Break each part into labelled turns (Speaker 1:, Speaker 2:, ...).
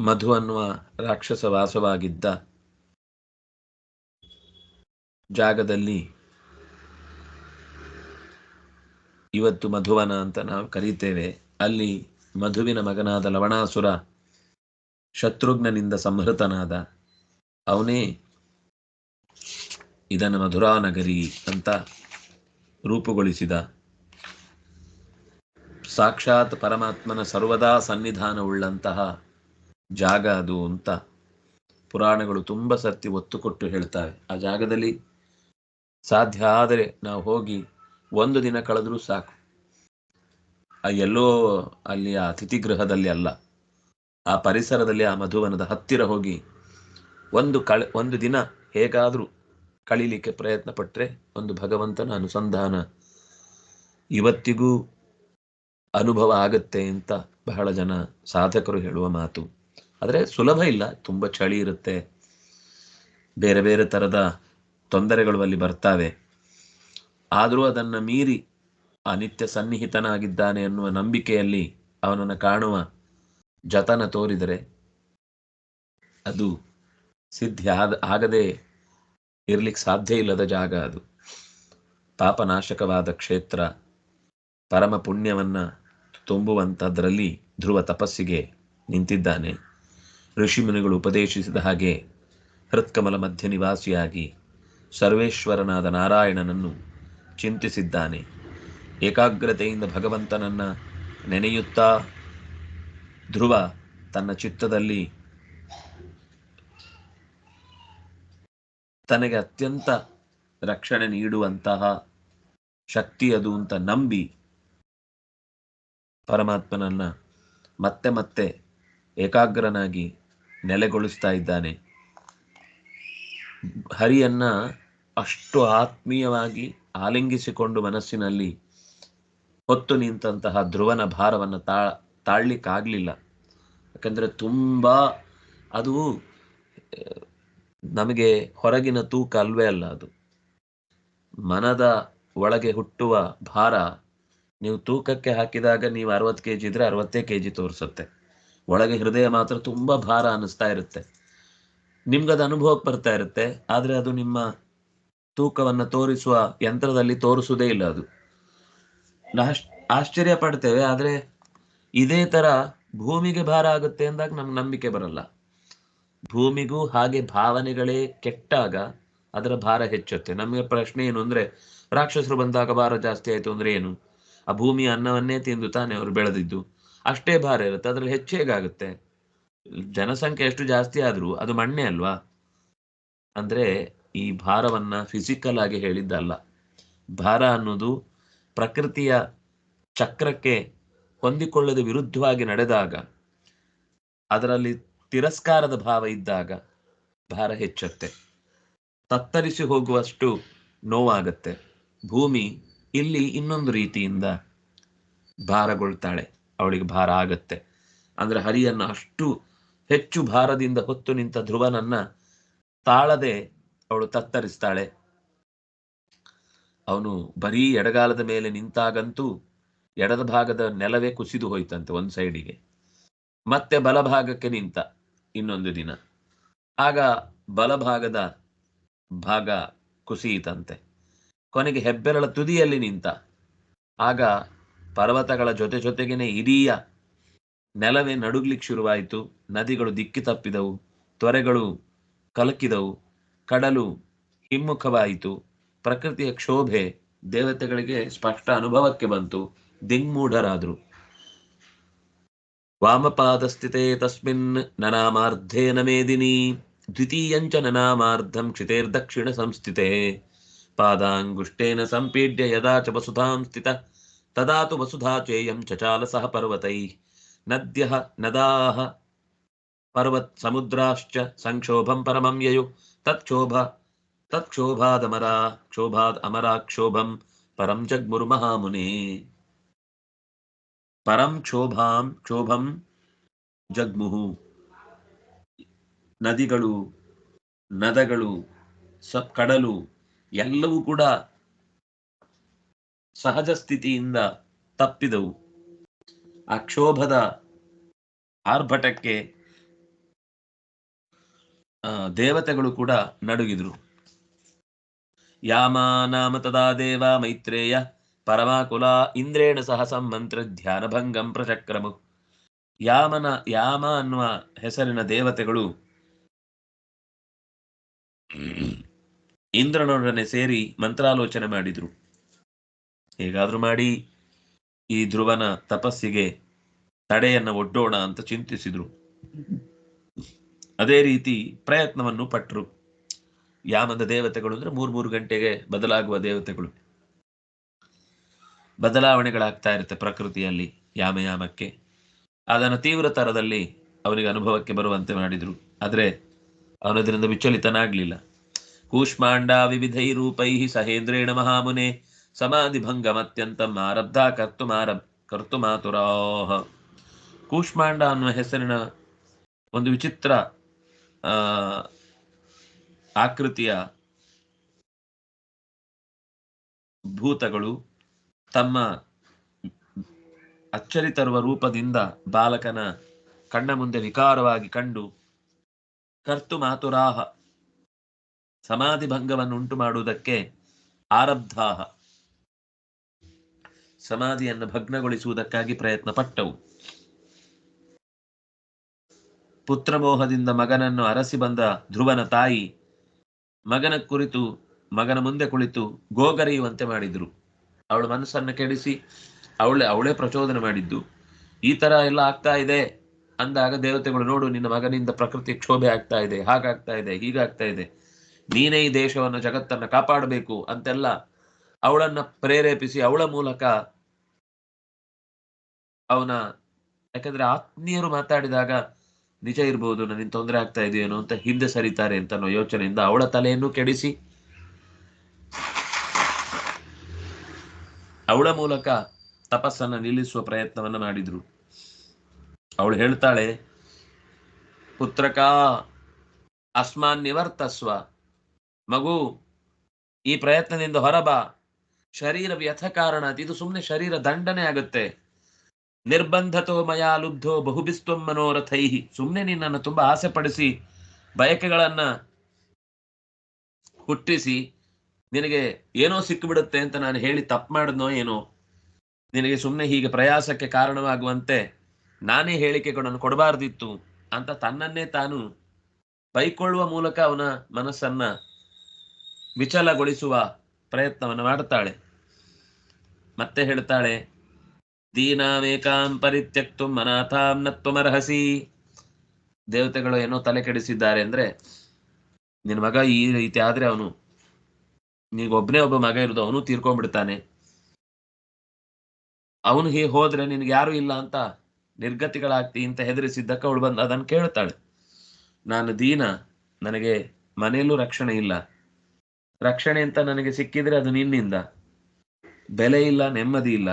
Speaker 1: ಮಧು ಅನ್ನುವ ರಾಕ್ಷಸ ವಾಸವಾಗಿದ್ದ ಜಾಗದಲ್ಲಿ ಇವತ್ತು ಮಧುವನ ಅಂತ ನಾವು ಕರೀತೇವೆ. ಅಲ್ಲಿ ಮಧುವಿನ ಮಗನಾದ ಲವಣಾಸುರ ಶತ್ರುಘ್ನನಿಂದ ಸಂಹೃತನಾದ. ಅವನೇ ಇದನ್ನು ಮಧುರಾನಗರಿ ಅಂತ ರೂಪುಗೊಳಿಸಿದ. ಸಾಕ್ಷಾತ್ ಪರಮಾತ್ಮನ ಸರ್ವದಾ ಸನ್ನಿಧಾನವುಳ್ಳಂತಹ ಜಾಗ ಅದು ಅಂತ ಪುರಾಣಗಳು ತುಂಬ ಸರ್ತಿ ಒತ್ತು ಕೊಟ್ಟು ಹೇಳ್ತವೆ ಆ ಜಾಗದಲ್ಲಿ ಸಾಧ್ಯ ಆದರೆ ನಾವು ಹೋಗಿ ಒಂದು ದಿನ ಕಳೆದರೂ ಸಾಕು. ಆ ಎಲ್ಲೋ ಅಲ್ಲಿ ಆ ಅತಿಥಿಗೃಹದಲ್ಲಿ ಅಲ್ಲ, ಆ ಪರಿಸರದಲ್ಲಿ ಆ ಮಧುವನದ ಹತ್ತಿರ ಹೋಗಿ ಒಂದು ಕಳೆ, ಒಂದು ದಿನ ಹೇಗಾದರೂ ಕಳೀಲಿಕ್ಕೆ ಪ್ರಯತ್ನ ಪಟ್ಟರೆ ಒಂದು ಭಗವಂತನ ಅನುಸಂಧಾನ ಇವತ್ತಿಗೂ ಅನುಭವ ಆಗತ್ತೆ ಅಂತ ಬಹಳ ಜನ ಸಾಧಕರು ಹೇಳುವ ಮಾತು. ಆದರೆ ಸುಲಭ ಇಲ್ಲ, ತುಂಬ ಚಳಿ ಇರುತ್ತೆ. ಬೇರೆ ಬೇರೆ ಥರದ ತೊಂದರೆಗಳು ಅಲ್ಲಿ ಬರ್ತಾವೆ. ಆದರೂ ಅದನ್ನು ಮೀರಿ ಆ ನಿತ್ಯ ಸನ್ನಿಹಿತನಾಗಿದ್ದಾನೆ ಅನ್ನುವ ನಂಬಿಕೆಯಲ್ಲಿ ಅವನನ್ನು ಕಾಣುವ ಜತನ ತೋರಿದರೆ ಅದು ಸಿದ್ಧಿ ಆದ, ಆಗದೆ ಇರ್ಲಿಕ್ಕೆ ಸಾಧ್ಯ ಇಲ್ಲದ ಜಾಗ ಅದು. ಪಾಪನಾಶಕವಾದ ಕ್ಷೇತ್ರ ಪರಮ ಪುಣ್ಯವನ್ನು ತುಂಬುವಂಥದ್ರಲ್ಲಿ ಧ್ರುವ ತಪಸ್ಸಿಗೆ ನಿಂತಿದ್ದಾನೆ. ಋಷಿಮುನಿಗಳು ಉಪದೇಶಿಸಿದ ಹಾಗೆ ಹೃತ್ಕಮಲ ಮಧ್ಯ ನಿವಾಸಿಯಾಗಿ ಸರ್ವೇಶ್ವರನಾದ ನಾರಾಯಣನನ್ನು ಚಿಂತಿಸಿದ್ದಾನೆ. ಏಕಾಗ್ರತೆಯಿಂದ ಭಗವಂತನನ್ನ ನೆನೆಯುತ್ತಾ ಧ್ರುವ ತನ್ನ ಚಿತ್ತದಲ್ಲಿ ತನಗೆ ಅತ್ಯಂತ ರಕ್ಷಣೆ ನೀಡುವಂತಹ ಶಕ್ತಿ ಅದು ಅಂತ ನಂಬಿ ಪರಮಾತ್ಮನನ್ನ ಮತ್ತೆ ಮತ್ತೆ ಏಕಾಗ್ರನಾಗಿ ನೆಲೆಗೊಳಿಸ್ತಾ ಇದ್ದಾನೆ. ಹರಿಯನ್ನ ಅಷ್ಟು ಆತ್ಮೀಯವಾಗಿ ಆಲಿಂಗಿಸಿಕೊಂಡು ಮನಸ್ಸಿನಲ್ಲಿ ಹೊತ್ತು ನಿಂತಹ ಧ್ರುವನ ಭಾರವನ್ನು ತಾ ತಾಳ್ಲಿಕ್ಕಾಗಲಿಲ್ಲ. ಯಾಕಂದ್ರೆ ತುಂಬಾ ಅದು, ನಮಗೆ ಹೊರಗಿನ ತೂಕ ಅಲ್ವೇ ಅಲ್ಲ ಅದು. ಮನದ ಒಳಗೆ ಹುಟ್ಟುವ ಭಾರ ನೀವು ತೂಕಕ್ಕೆ ಹಾಕಿದಾಗ ನೀವು ಅರವತ್ತು ಕೆ ಜಿ ಇದ್ರೆ ಅರವತ್ತೇ ಕೆ ಜಿ ತೋರಿಸುತ್ತೆ. ಒಳಗೆ ಹೃದಯ ಮಾತ್ರ ತುಂಬಾ ಭಾರ ಅನ್ನಿಸ್ತಾ ಇರುತ್ತೆ. ನಿಮ್ಗದು ಅನುಭವಕ್ಕೆ ಬರ್ತಾ ಇರುತ್ತೆ. ಆದರೆ ಅದು ನಿಮ್ಮ ತೂಕವನ್ನು ತೋರಿಸುವ ಯಂತ್ರದಲ್ಲಿ ತೋರಿಸುವುದೇ ಇಲ್ಲ ಅದು. ಆಶ್ಚರ್ಯ ಪಡ್ತೇವೆ, ಆದರೆ ಇದೇ ತರ ಭೂಮಿಗೆ ಭಾರ ಆಗುತ್ತೆ ಅಂದಾಗ ನಮ್ಗೆ ನಂಬಿಕೆ ಬರಲ್ಲ. ಭೂಮಿಗೂ ಹಾಗೆ ಭಾವನೆಗಳೇ ಕೆಟ್ಟಾಗ ಅದರ ಭಾರ ಹೆಚ್ಚುತ್ತೆ. ನಮಗೆ ಪ್ರಶ್ನೆ ಏನು ಅಂದ್ರೆ, ರಾಕ್ಷಸರು ಬಂದಾಗ ಭಾರ ಜಾಸ್ತಿ ಆಯ್ತು ಅಂದ್ರೆ ಏನು? ಆ ಭೂಮಿಯ ಅನ್ನವನ್ನೇ ತಿಂದು ತಾನೆ ಅವರು ಬೆಳೆದಿದ್ದು. ಅಷ್ಟೇ ಭಾರ ಇರುತ್ತೆ. ಅದ್ರಲ್ಲಿ ಹೆಚ್ಚು ಹೇಗಾಗುತ್ತೆ? ಜನಸಂಖ್ಯೆ ಎಷ್ಟು ಜಾಸ್ತಿ ಆದ್ರೂ ಅದು ಮಣ್ಣೆ ಅಲ್ವಾ? ಅಂದ್ರೆ ಈ ಭಾರವನ್ನ ಫಿಸಿಕಲ್ ಆಗಿ ಹೇಳಿದ್ದಲ್ಲ. ಭಾರ ಅನ್ನೋದು ಪ್ರಕೃತಿಯ ಚಕ್ರಕ್ಕೆ ಹೊಂದಿಕೊಳ್ಳದ ವಿರುದ್ಧವಾಗಿ ನಡೆದಾಗ, ಅದರಲ್ಲಿ ತಿರಸ್ಕಾರದ ಭಾವ ಇದ್ದಾಗ ಭಾರ ಹೆಚ್ಚುತ್ತೆ. ತತ್ತರಿಸಿ ಹೋಗುವಷ್ಟು ನೋವಾಗತ್ತೆ. ಭೂಮಿ ಇಲ್ಲಿ ಇನ್ನೊಂದು ರೀತಿಯಿಂದ ಭಾರಗೊಳ್ತಾಳೆ. ಅವಳಿಗೆ ಭಾರ ಆಗತ್ತೆ. ಅಂದ್ರೆ ಹರಿಯನ್ನ ಅಷ್ಟು ಹೆಚ್ಚು ಭಾರದಿಂದ ಹೊತ್ತು ನಿಂತ ಧ್ರುವನನ್ನ ತಾಳದೆ ಅವಳು ತತ್ತರಿಸ್ತಾಳೆ. ಅವನು ಬರೀ ಎಡಗಾಲದ ಮೇಲೆ ನಿಂತಾಗಂತೂ ಎಡದ ಭಾಗದ ನೆಲವೇ ಕುಸಿದು ಹೋಯ್ತಂತೆ ಒಂದು ಸೈಡಿಗೆ. ಮತ್ತೆ ಬಲಭಾಗಕ್ಕೆ ನಿಂತ ಇನ್ನೊಂದು ದಿನ. ಆಗ ಬಲಭಾಗದ ಭಾಗ ಕುಸಿಯಿತಂತೆ. ಕೊನೆಗೆ ಹೆಬ್ಬೆರಳ ತುದಿಯಲ್ಲಿ ನಿಂತ. ಆಗ ಪರ್ವತಗಳ ಜೊತೆ ಜೊತೆಗೇನೆ ಇಡೀಯ ನೆಲವೇ ನಡುಗ್ಲಿಕ್ಕೆ ಶುರುವಾಯಿತು. ನದಿಗಳು ದಿಕ್ಕಿ ತಪ್ಪಿದವು. ತೊರೆಗಳು ಕಲಕಿದವು. ಕಡಲು ಹಿಮ್ಮುಖವಾಯಿತು. ಪ್ರಕೃತಿಯ ಕ್ಷೋಭೆ ದೇವತೆಗಳಿಗೆ ಸ್ಪಷ್ಟ ಅನುಭವಕ್ಕೆ ಬಂತು. ದಿಗ್ಮೂಢರಾದ್ರು. ವಾಮಪಾದಸ್ಥಿತೆ ತಸ್ಮಿನ್ ನನಾಮಾರ್ಧೇನ ಮೇದಿನಿ ದ್ವಿತೀಯಂಚ ನನಾಮಾರ್ಧಂ ಕ್ಷಿತೇರ್ದಕ್ಷಿಣ ಸಂಸ್ಥಿತೆ. ಪಾದಾಂಗುಷ್ಟೇನ ಸಂಪೀಡ್ಯ ಯದಾ ಚ ಸ್ಥಿತ. ತದಾ ವಸುಧಾ ಚೇಯಂ ಚಚಾಲ ಸಹ ಪರ್ವತೈ ನದ್ಯ ನದಾಹ ಪರ್ವತ್ ಸಮುದ್ರಾಶ್ಚ ಸಂಕ್ಷೋಭಂ ಪರಮಂ ಯಯು ತತ್ಕ್ಷೋಭ ತತ್ಕ್ಷೋಭಾದಮರಾ ಕ್ಷೋಭಾದ್ ಅಮರಾಕ್ಷೋಭಂ ಪರಂ ಜಗ್ಮುರು ಮಹಾಮುನಿ ಪರಂ ಕ್ಷೋಭಾಂ ಕ್ಷೋಭಂ ಜಗ್ಮುಹು ನದಿಗಳು ನದಗಳು ಸ ಕಡಲು ಎಲ್ಲವೂ ಕೂಡ ಸಹಜ ಸ್ಥಿತಿಯಿಂದ ತಪ್ಪಿದವು. ಆ ಕ್ಷೋಭದ ಆರ್ಭಟಕ್ಕೆ ದೇವತೆಗಳು ಕೂಡ ನಡುಗಿದ್ರು. ಯಾಮ ನಾಮ ತದಾ ದೇವ ಮೈತ್ರೇಯ ಪರಮಾಕುಲ ಇಂದ್ರೇಣ ಸಹ ಸಂಮಂತ್ರ ಧ್ಯಾನಭಂಗಂ ಪ್ರಚಕ್ರಮು. ಯಾಮನ, ಯಾಮ ಅನ್ನುವ ಹೆಸರಿನ ದೇವತೆಗಳು ಇಂದ್ರನೊಡನೆ ಸೇರಿ ಮಂತ್ರಾಲೋಚನೆ ಮಾಡಿದ್ರು. ಹೇಗಾದ್ರೂ ಮಾಡಿ ಈ ಧ್ರುವನ ತಪಸ್ಸಿಗೆ ತಡೆಯನ್ನ ಒಡ್ಡೋಣ ಅಂತ ಚಿಂತಿಸಿದ್ರು. ಅದೇ ರೀತಿ ಪ್ರಯತ್ನವನ್ನು ಪಟ್ಟರು ಯಾಮದ ದೇವತೆಗಳು ಅಂದ್ರೆ ಮೂರ್ ಮೂರು ಗಂಟೆಗೆ ಬದಲಾಗುವ ದೇವತೆಗಳು. ಬದಲಾವಣೆಗಳಾಗ್ತಾ ಇರುತ್ತೆ ಪ್ರಕೃತಿಯಲ್ಲಿ ಯಾಮಯಾಮಕ್ಕೆ ಅದನ್ನು ತೀವ್ರ ತರದಲ್ಲಿ ಅವನಿಗೆ ಅನುಭವಕ್ಕೆ ಬರುವಂತೆ ಮಾಡಿದ್ರು. ಆದ್ರೆ ಅವನದರಿಂದ ವಿಚಲಿತನಾಗ್ಲಿಲ್ಲ. ಕೂಷ್ಮಾಂಡ ವಿವಿಧೈ ರೂಪೈ ಸಹೇಂದ್ರೇಣ ಮಹಾಮುನೆ ಸಮಾಧಿ ಭಂಗಮತ್ಯಂತಂ ಆರಬ್ಧ ಕರ್ತು ಕರ್ತುಮಾತುರಾಹ ಕೂಷ್ಮಾಂಡ ಅನ್ನುವ ಹೆಸರಿನ ಒಂದು ವಿಚಿತ್ರ ಆಕೃತಿಯ ಭೂತಗಳು ತಮ್ಮ ಅಚ್ಚರಿ ತರುವ ರೂಪದಿಂದ ಬಾಲಕನ ಕಣ್ಣ ಮುಂದೆ ವಿಕಾರವಾಗಿ ಕಂಡು ಕರ್ತು ಮಾತುರಾಹ ಸಮಾಧಿ ಭಂಗವನ್ನು ಉಂಟು ಮಾಡುವುದಕ್ಕೆ ಆರಬ್ಧಾಹ. ಸಮಾಧಿಯನ್ನು ಭಗ್ನಗೊಳಿಸುವುದಕ್ಕಾಗಿ ಪ್ರಯತ್ನ ಪಟ್ಟವು ಪುತ್ರಮೋಹದಿಂದ ಮಗನನ್ನು ಅರಸಿ ಬಂದ ಧ್ರುವನ ತಾಯಿ ಮಗನ ಕುರಿತು, ಮಗನ ಮುಂದೆ ಕುಳಿತು ಗೋಗರೆಯುವಂತೆ ಮಾಡಿದ್ರು. ಅವಳ ಮನಸ್ಸನ್ನು ಕೆಡಿಸಿ ಅವಳೆ, ಅವಳೇ ಪ್ರಚೋದನೆ ಮಾಡಿದ್ದು. ಈ ತರ ಎಲ್ಲ ಆಗ್ತಾ ಇದೆ ಅಂದಾಗ ದೇವತೆಗಳು ನೋಡು, ನಿನ್ನ ಮಗನಿಂದ ಪ್ರಕೃತಿ ಕ್ಷೋಭೆ ಆಗ್ತಾ ಇದೆ, ಹಾಗಾಗ್ತಾ ಇದೆ, ಹೀಗಾಗ್ತಾ ಇದೆ. ನೀನೇ ಈ ದೇಶವನ್ನು, ಜಗತ್ತನ್ನ ಕಾಪಾಡಬೇಕು ಅಂತೆಲ್ಲ ಅವಳನ್ನ ಪ್ರೇರೇಪಿಸಿ ಅವಳ ಮೂಲಕ ಅವನ, ಯಾಕಂದ್ರೆ ಆತ್ಮೀಯರು ಮಾತಾಡಿದಾಗ ನಿಜ ಇರ್ಬೋದು ನನಗೆ ತೊಂದರೆ ಆಗ್ತಾ ಇದೆಯೇನೋ ಅಂತ ಹಿಂದೆ ಸರಿತಾರೆ ಅಂತ ಅನ್ನೋ ಯೋಚನೆಯಿಂದ ಅವಳ ತಲೆಯನ್ನು ಕೆಡಿಸಿ ಅವಳ ಮೂಲಕ ತಪಸ್ಸನ್ನ ನಿಲ್ಲಿಸುವ ಪ್ರಯತ್ನವನ್ನ ಮಾಡಿದ್ರು. ಅವಳು ಹೇಳ್ತಾಳೆ, ಪುತ್ರಕ, ಅಸ್ಮಾನ್ ನಿವರ್ತಸ್ವ, ಮಗು, ಈ ಪ್ರಯತ್ನದಿಂದ ಹೊರಬಾ. ಶರೀರ ವ್ಯಥ ಕಾರಣ ಇದು ಸುಮ್ಮನೆ ಶರೀರ ದಂಡನೆ ಆಗುತ್ತೆ. ನಿರ್ಬಂಧತೋ ಮಯಾ ಲುಬ್ಧೋ ಬಹುಬಿಸ್ತ್ವಂ ಮನೋರಥೈಹಿ. ಸುಮ್ಮನೆ ನಿನ್ನನ್ನು ತುಂಬಾ ಆಸೆ ಪಡಿಸಿ ಬಯಕೆಗಳನ್ನ ಹುಟ್ಟಿಸಿ, ನಿನಗೆ ಏನೋ ಸಿಕ್ಕಿಬಿಡುತ್ತೆ ಅಂತ ನಾನು ಹೇಳಿ ತಪ್ಪು ಮಾಡಿದ್ನೋ ಏನೋ, ನಿನಗೆ ಸುಮ್ಮನೆ ಹೀಗೆ ಪ್ರಯಾಸಕ್ಕೆ ಕಾರಣವಾಗುವಂತೆ ನಾನೇ ಹೇಳಿಕೆಗಳನ್ನು ಕೊಡಬಾರ್ದಿತ್ತು ಅಂತ ತನ್ನನ್ನೇ ತಾನು ಬೈಕೊಳ್ಳುವ ಮೂಲಕ ಅವನ ಮನಸ್ಸನ್ನ ವಿಚಲಗೊಳಿಸುವ ಪ್ರಯತ್ನವನ್ನು ಮಾಡುತ್ತಾಳೆ ಮತ್ತೆ ಹೇಳ್ತಾಳೆ, ದೀನಾಮೇಕಾಂ ಪರಿತ್ಯಕ್ತು ಮನಾಥಾಂ ನತ್ವಮರ್ಹಸಿ. ದೇವತೆಗಳು ಏನೋ ತಲೆ ಕೆಡಿಸಿದ್ದಾರೆ ಅಂದ್ರೆ ನಿನ್ನ ಮಗ ಈ ರೀತಿ ಆದ್ರೆ ಅವನು ನೀಗೊಬ್ನೇ ಒಬ್ಬ ಮಗ ಇರೋದು, ಅವನು ತೀರ್ಕೊಂಡ್ಬಿಡ್ತಾನೆ. ಅವನು ಹೀಗೆ ಹೋದ್ರೆ ನಿನ್ಗೆ ಯಾರು ಇಲ್ಲ ಅಂತ ನಿರ್ಗತಿಗಳಾಗ್ತಿ ಅಂತ ಹೆದರಿಸಿದ್ದಕ್ಕ ಅವಳು ಬಂದು ಅದನ್ನು ಕೇಳ್ತಾಳೆ. ನಾನು ದೀನ, ನನಗೆ ಮನೆಯಲ್ಲೂ ರಕ್ಷಣೆ ಇಲ್ಲ. ರಕ್ಷಣೆ ಅಂತ ನನಗೆ ಸಿಕ್ಕಿದ್ರೆ ಅದು ನಿನ್ನಿಂದ. ಬೆಲೆ ಇಲ್ಲ, ನೆಮ್ಮದಿ ಇಲ್ಲ.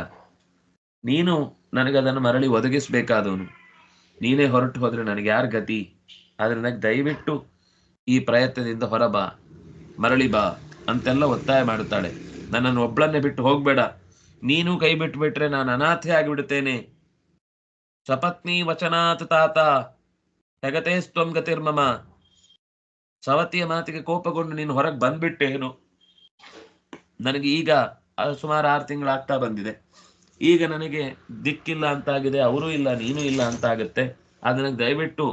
Speaker 1: ನೀನು ನನಗೆ ಅದನ್ನು ಮರಳಿ ಒದಗಿಸ್ಬೇಕಾದವನು. ನೀನೇ ಹೊರಟು ಹೋದ್ರೆ ನನಗೆ ಯಾರ ಗತಿ? ಆದ್ರೆ ನನಗೆ ದಯವಿಟ್ಟು ಈ ಪ್ರಯತ್ನದಿಂದ ಹೊರಬಾ ಮರಳಿ ಬಾ ಅಂತೆಲ್ಲ ಒತ್ತಾಯ ಮಾಡುತ್ತಾಳೆ. ನನ್ನನ್ನು ಒಬ್ಳನ್ನೇ ಬಿಟ್ಟು ಹೋಗ್ಬೇಡ. ನೀನು ಕೈ ಬಿಟ್ಟು ಬಿಟ್ರೆ ನಾನು ಅನಾಥೆ ಆಗಿಬಿಡುತ್ತೇನೆ. ಸಪತ್ನಿ ವಚನಾತ್ ತಾತ ಹೆಗತೆ ಸ್ವಂ ಗತಿರ್ಮಮ ಸವತಿಯ ಮಾತಿಗೆ ಕೋಪಗೊಂಡು ನೀನು ಹೊರಗೆ ಬಂದ್ಬಿಟ್ಟೇನು? ನನಗೆ ಈಗ ಸುಮಾರು ಆರು ತಿಂಗಳಾಗ್ತಾ ಬಂದಿದೆ. ಈಗ ನನಗೆ ದಿಕ್ಕಿಲ್ಲ ಅಂತಾಗಿದೆ, ಅವರೂ ಇಲ್ಲ, ನೀನು ಇಲ್ಲ ಅಂತ ಆಗುತ್ತೆ ಅದನ್ನ ದಯವಿಟ್ಟು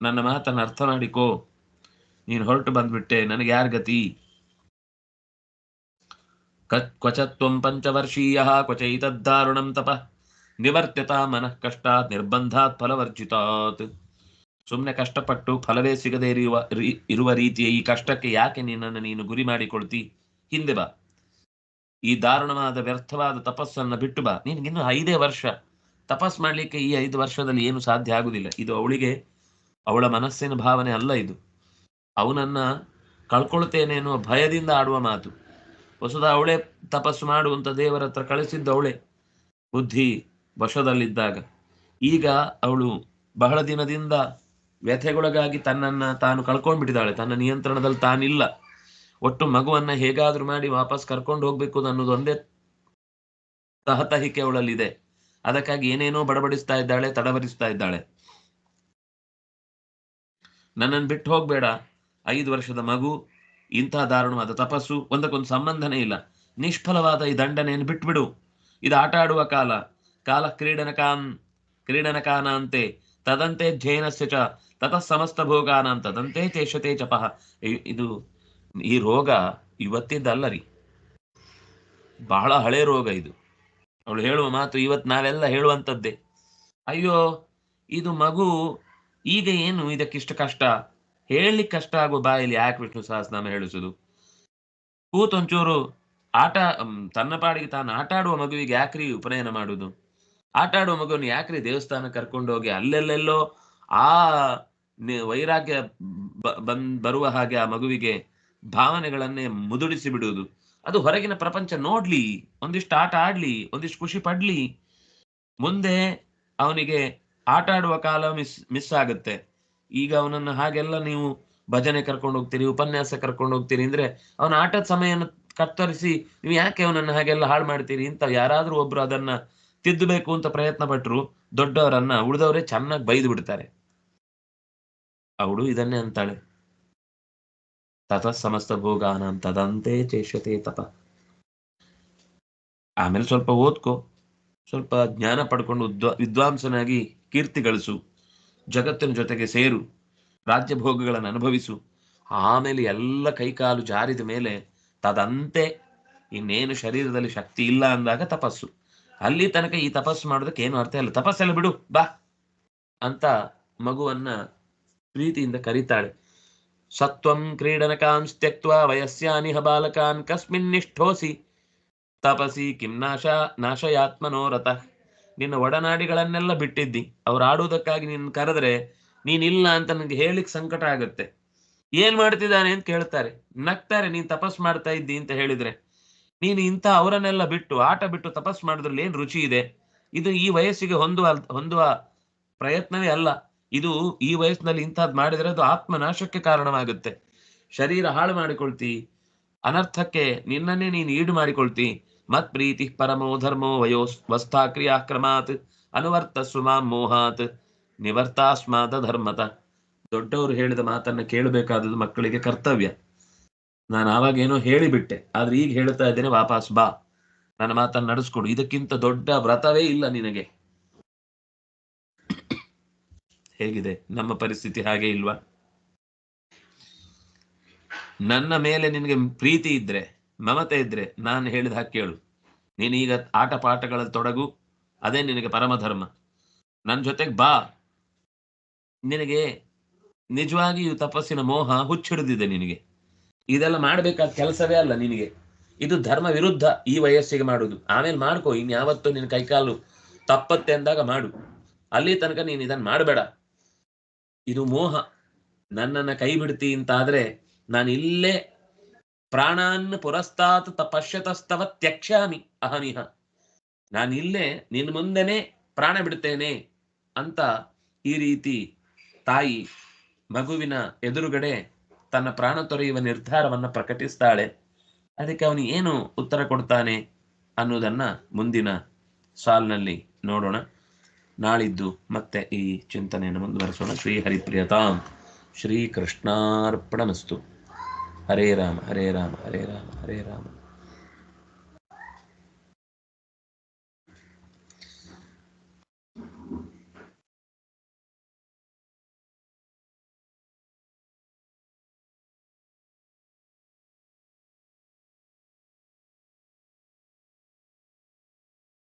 Speaker 1: ನನ್ನ ಮಾತನ್ನು ಅರ್ಥ ಮಾಡಿಕೋ. ನೀನು ಹೊರಟು ಬಂದ್ಬಿಟ್ಟೆ, ನನಗೆ ಯಾರ ಗತಿ? ಕ್ವಚತ್ವಂ ಪಂಚವರ್ಷೀಯ ಕ್ವಚೈತದ್ದಾರುಣಂ ತಪ. ನಿವರ್ತ್ಯತ ಮನಃ ಕಷ್ಟಾತ್ ನಿರ್ಬಂಧಾತ್ ಫಲವರ್ಜಿತಾತ್. ಸುಮ್ಮನೆ ಕಷ್ಟಪಟ್ಟು ಫಲವೇ ಸಿಗದೇ ಇರುವ ಇರುವ ರೀತಿಯ ಈ ಕಷ್ಟಕ್ಕೆ ಯಾಕೆ ನಿನ್ನನ್ನು ನೀನು ಗುರಿ ಮಾಡಿಕೊಳ್ತಿ? ಹಿಂದೆ ಬಾ. ಈ ದಾರುಣವಾದ, ವ್ಯರ್ಥವಾದ ತಪಸ್ಸನ್ನು ಬಿಟ್ಟು ಬಾ. ನಿನಗಿನ್ನು ಐದೇ ವರ್ಷ. ತಪಸ್ ಮಾಡಲಿಕ್ಕೆ ಈ ಐದು ವರ್ಷದಲ್ಲಿ ಏನು ಸಾಧ್ಯ ಆಗುದಿಲ್ಲ. ಇದು ಅವಳಿಗೆ, ಅವಳ ಮನಸ್ಸಿನ ಭಾವನೆ ಅಲ್ಲ ಇದು. ಅವನನ್ನ ಕಳ್ಕೊಳ್ತೇನೆ ಅನ್ನುವ ಭಯದಿಂದ ಆಡುವ ಮಾತು. ಹೊಸದ ಅವಳೇ ತಪಸ್ಸು ಮಾಡುವಂತ ದೇವರ ಹತ್ರ ಕಳಿಸಿದ್ದ ಅವಳೇ ಬುದ್ಧಿ ವಶದಲ್ಲಿದ್ದಾಗ. ಈಗ ಅವಳು ಬಹಳ ದಿನದಿಂದ ವ್ಯಥೆಗೊಳಗಾಗಿ ತನ್ನನ್ನ ತಾನು ಕಳ್ಕೊಂಡ್ಬಿಟ್ಟಿದ್ದಾಳೆ. ತನ್ನ ನಿಯಂತ್ರಣದಲ್ಲಿ ತಾನಿಲ್ಲ. ಒಟ್ಟು ಮಗುವನ್ನ ಹೇಗಾದ್ರೂ ಮಾಡಿ ವಾಪಸ್ ಕರ್ಕೊಂಡು ಹೋಗ್ಬೇಕು ಅನ್ನೋದು ಒಂದೇ ತಹತಹಿಕೆ ಅವಳಲ್ಲಿದೆ. ಅದಕ್ಕಾಗಿ ಏನೇನೋ ಬಡಬಡಿಸ್ತಾ ಇದ್ದಾಳೆ, ತಡಬರಿಸ್ತಾ ಇದ್ದಾಳೆ. ನನ್ನನ್ನು ಬಿಟ್ಟು ಹೋಗ್ಬೇಡ. ಐದು ವರ್ಷದ ಮಗು ಇಂತಹ ದಾರುಣವಾದ ತಪಸ್ಸು, ಒಂದಕ್ಕೊಂದು ಸಂಬಂಧನೇ ಇಲ್ಲ. ನಿಷ್ಫಲವಾದ ಈ ದಂಡನೆಯನ್ನು ಬಿಟ್ಬಿಡು. ಇದು ಆಟ ಆಡುವ ಕಾಲ. ಕಾಲ ಕ್ರೀಡನಕಾನ್ ಕ್ರೀಡನಕಾನಾಂತೆ ತದಂತೆ ಧ್ಯೇನಸ್ಯ ಚ, ತತಃ ಸಮಸ್ತ ಭೋಗಾನಾಂ ತದಂತೆ ತೇಷತೆ ಚಪಹ ಇದು ಈ ರೋಗ ಇವತ್ತಿದ್ದಲ್ಲ ರೀ ಬಹಳ ಹಳೆ ರೋಗ ಇದು. ಅವಳು ಹೇಳುವ ಮಾತು ಇವತ್ತು ನಾವೆಲ್ಲ ಹೇಳುವಂಥದ್ದೇ. ಅಯ್ಯೋ, ಇದು ಮಗು, ಈಗ ಏನು ಇದಕ್ಕಿಷ್ಟು ಕಷ್ಟ? ಹೇಳಿ ಕಷ್ಟ ಆಗುವ ಬಾಯಲ್ಲಿ ಯಾಕೆ ವಿಷ್ಣು ಸಹಸ್ರನಾಮ ಹೇಳಿಸುದು? ಕೂತೊಂಚೂರು ಆಟ ತನ್ನ ಪಾಡಿಗೆ ತಾನು ಆಟ ಆಡುವ ಮಗುವಿಗೆ ಯಾಕ್ರಿ ಉಪನಯನ ಮಾಡುದು? ಆಟ ಆಡುವ ಮಗುವನ್ನು ಯಾಕ್ರಿ ದೇವಸ್ಥಾನ ಕರ್ಕೊಂಡೋಗಿ ಅಲ್ಲೆಲ್ಲೆಲ್ಲೋ ಆ ವೈರಾಗ್ಯ ಬ- ಬಂದ್ ಬರುವ ಹಾಗೆ ಆ ಮಗುವಿಗೆ ಭಾವನೆಗಳನ್ನೇ ಮುದುಡಿಸಿ ಬಿಡುವುದು. ಅದು ಹೊರಗಿನ ಪ್ರಪಂಚ ನೋಡ್ಲಿ, ಒಂದಿಷ್ಟು ಆಟ ಆಡ್ಲಿ, ಒಂದಿಷ್ಟು ಖುಷಿ ಪಡ್ಲಿ, ಮುಂದೆ ಅವನಿಗೆ ಆಟ ಆಡುವ ಕಾಲ ಮಿಸ್ ಮಿಸ್ ಆಗುತ್ತೆ. ಈಗ ಅವನನ್ನು ಹಾಗೆಲ್ಲ ನೀವು ಭಜನೆ ಕರ್ಕೊಂಡು ಹೋಗ್ತೀರಿ, ಉಪನ್ಯಾಸ ಕರ್ಕೊಂಡು ಹೋಗ್ತೀರಿ ಅಂದ್ರೆ ಅವನ ಆಟದ ಸಮಯವನ್ನು ಕತ್ತರಿಸಿ ನೀವು ಯಾಕೆ ಅವನನ್ನು ಹಾಗೆಲ್ಲ ಹಾಳು ಮಾಡ್ತೀರಿ ಅಂತ ಯಾರಾದ್ರೂ ಒಬ್ರು ಅದನ್ನ ತಿದ್ದಬೇಕು ಅಂತ ಪ್ರಯತ್ನ ಪಟ್ರು, ದೊಡ್ಡವರನ್ನ ಉಳಿದವರೇ ಚೆನ್ನಾಗಿ ಬೈದು ಬಿಡ್ತಾರೆ. ಅವಳು ಇದನ್ನೇ ಅಂತಾಳೆ. ತತ ಸಮಸ್ತ ಭೋಗಾನಂ ತದಂತೆ ಚೇಷ್ಯತೆ ತಪ ಆಮೇಲೆ ಸ್ವಲ್ಪ ಓದ್ಕೋ. ಸ್ವಲ್ಪ ಜ್ಞಾನ ಪಡ್ಕೊಂಡು ವಿದ್ವಾ- ವಿದ್ವಾಂಸನಾಗಿ ಕೀರ್ತಿ ಗಳಿಸು. ಜಗತ್ತಿನ ಜೊತೆಗೆ ಸೇರು. ರಾಜ್ಯ ಭೋಗಗಳನ್ನು ಅನುಭವಿಸು. ಆಮೇಲೆ ಎಲ್ಲ ಕೈಕಾಲು ಜಾರಿದ ಮೇಲೆ ತದಂತೆ ಇನ್ನೇನು ಶರೀರದಲ್ಲಿ ಶಕ್ತಿ ಇಲ್ಲ ಅಂದಾಗ ತಪಸ್ಸು. ಅಲ್ಲಿ ತನಕ ಈ ತಪಸ್ಸು ಮಾಡೋದಕ್ಕೆ ಏನು ಅರ್ಥ ಇಲ್ಲ. ತಪಸ್ಸೆಲ್ಲ ಬಿಡು, ಬಾ ಅಂತ ಮಗುವನ್ನ ಪ್ರೀತಿಯಿಂದ ಕರೀತಾಳೆ. ತ್ಯಕ್ತ್ವ ವಯಸ್ಯಾನಿಹ ಬಾಲಕಾನ್ ಕಸ್ಮಿನ್ ನಿಷ್ಠೋಸಿ ತಪಸಿ ಕಿಂ ನಾಶ ನಾಶಯಾತ್ಮನೋರಥ ನಿನ್ನ ಒಡನಾಡಿಗಳನ್ನೆಲ್ಲ ಬಿಟ್ಟಿದ್ದಿ। ಅವ್ರು ಆಡುವುದಕ್ಕಾಗಿ ನಿನ್ನ ಕರೆದ್ರೆ ನೀನಿಲ್ಲ ಅಂತ ನನಗೆ ಹೇಳಿಕ್ ಸಂಕಟ ಆಗುತ್ತೆ। ಏನ್ ಮಾಡ್ತಿದ್ದಾನೆ ಅಂತ ಕೇಳ್ತಾರೆ। ನಗ್ತಾರೆ, ನೀನ್ ತಪಸ್ ಮಾಡ್ತಾ ಇದ್ದಿ ಅಂತ ಹೇಳಿದ್ರೆ। ನೀನು ಇಂಥ ಅವರನ್ನೆಲ್ಲ ಬಿಟ್ಟು, ಆಟ ಬಿಟ್ಟು ತಪಸ್ ಮಾಡಿದ್ರಲ್ಲಿ ಏನ್ ರುಚಿ ಇದೆ? ಇದು ಈ ವಯಸ್ಸಿಗೆ ಹೊಂದುವ ಹೊಂದುವ ಪ್ರಯತ್ನವೇ ಅಲ್ಲ। ಇದು ಈ ವಯಸ್ಸಿನಲ್ಲಿ ಇಂಥದ್ದು ಮಾಡಿದ್ರೆ ಅದು ಆತ್ಮನಾಶಕ್ಕೆ ಕಾರಣವಾಗುತ್ತೆ. ಶರೀರ ಹಾಳು ಮಾಡಿಕೊಳ್ತಿ, ಅನರ್ಥಕ್ಕೆ ನಿನ್ನನ್ನೇ ನೀನು ಈಡು ಮಾಡಿಕೊಳ್ತಿ. ಮತ್ ಪ್ರೀತಿ ಪರಮೋ ಧರ್ಮೋ ವಯೋ ವಸ್ಥಾ ಕ್ರಿಯಾಕ್ರಮಾತ್ ಅನುವರ್ತ ಸುಮಾ ಮೋಹಾತ್ ನಿವರ್ತಾಸ್ಮಾದ ಧರ್ಮತ ದೊಡ್ಡವರು ಹೇಳಿದ ಮಾತನ್ನ ಕೇಳಬೇಕಾದದ್ದು ಮಕ್ಕಳಿಗೆ ಕರ್ತವ್ಯ. ನಾನು ಆವಾಗ ಏನೋ ಹೇಳಿಬಿಟ್ಟೆ, ಆದ್ರೆ ಈಗ ಹೇಳ್ತಾ ಇದ್ದೇನೆ ವಾಪಸ್ ಬಾ. ನನ್ನ ಮಾತನ್ನ ನಡೆಸ್ಕೊಡು. ಇದಕ್ಕಿಂತ ದೊಡ್ಡ ವ್ರತವೇ ಇಲ್ಲ ನಿನಗೆ. ಹೇಗಿದೆ? ನಮ್ಮ ಪರಿಸ್ಥಿತಿ ಹಾಗೆ ಇಲ್ವಾ? ನನ್ನ ಮೇಲೆ ನಿನಗೆ ಪ್ರೀತಿ ಇದ್ರೆ, ಮಮತೆ ಇದ್ರೆ ನಾನು ಹೇಳಿದ ಹಾಗೆ ಕೇಳು. ನೀನೀಗ ಆಟ ಪಾಠಗಳಲ್ಲಿ ತೊಡಗು, ಅದೇ ನಿನಗೆ ಪರಮಧರ್ಮ. ನನ್ನ ಜೊತೆಗೆ ಬಾ. ನಿನಗೆ ನಿಜವಾಗಿಯೂ ತಪಸ್ಸಿನ ಮೋಹ ಹುಚ್ಚಿಡಿದಿದೆ ನಿನಗೆ. ಇದೆಲ್ಲ ಮಾಡಬೇಕಾದ ಕೆಲಸವೇ ಅಲ್ಲ ನಿನಗೆ. ಇದು ಧರ್ಮ ವಿರುದ್ಧ ಈ ವಯಸ್ಸಿಗೆ ಮಾಡುದು. ಆಮೇಲೆ ಮಾಡ್ಕೋ, ಇನ್ಯಾವತ್ತೂ ನಿನ್ನ ಕೈಕಾಲು ತಪ್ಪತ್ತೆ ಅಂದಾಗ ಮಾಡು. ಅಲ್ಲಿ ತನಕ ನೀನು ಇದನ್ನು ಮಾಡಬೇಡ. ಇದು ಮೋಹ. ನನ್ನನ್ನ ಕೈ ಬಿಡ್ತಿ ಅಂತಾದ್ರೆ ನಾನು ಇಲ್ಲೇ ಪ್ರಾಣಾನ್ ಪುರಸ್ತಾತ್ ತಪಶ್ಯತಸ್ತವ ಪಶ್ಯತಸ್ತವ ತ್ಯಕ್ಷಾಮಿ ಅಹಮಿಹ ನಾನು ಇಲ್ಲೇ ನಿನ್ನ ಮುಂದೆನೆ ಪ್ರಾಣ ಬಿಡ್ತೇನೆ ಅಂತ ಈ ರೀತಿ ತಾಯಿ ಮಗುವಿನ ಎದುರುಗಡೆ ತನ್ನ ಪ್ರಾಣ ತೊರೆಯುವ ನಿರ್ಧಾರವನ್ನ ಪ್ರಕಟಿಸ್ತಾಳೆ. ಅದಕ್ಕೆ ಅವನು ಏನು ಉತ್ತರ ಕೊಡ್ತಾನೆ ಅನ್ನೋದನ್ನ ಮುಂದಿನ ಸಾಲಿನಲ್ಲಿ ನೋಡೋಣ. ನಾಳಿದ್ದು ಮತ್ತೆ ಈ ಚಿಂತನೆಯನ್ನು ಮುಂದುವರೆಸೋಣ. ಶ್ರೀ ಹರಿಪ್ರಿಯತಾಂ. ಶ್ರೀ ಕೃಷ್ಣಾರ್ಪಣಮಸ್ತು ಹರೇ ರಾಮ ಹರೇ ರಾಮ ಹರೇ ರಾಮ ಹರೇ ರಾಮ.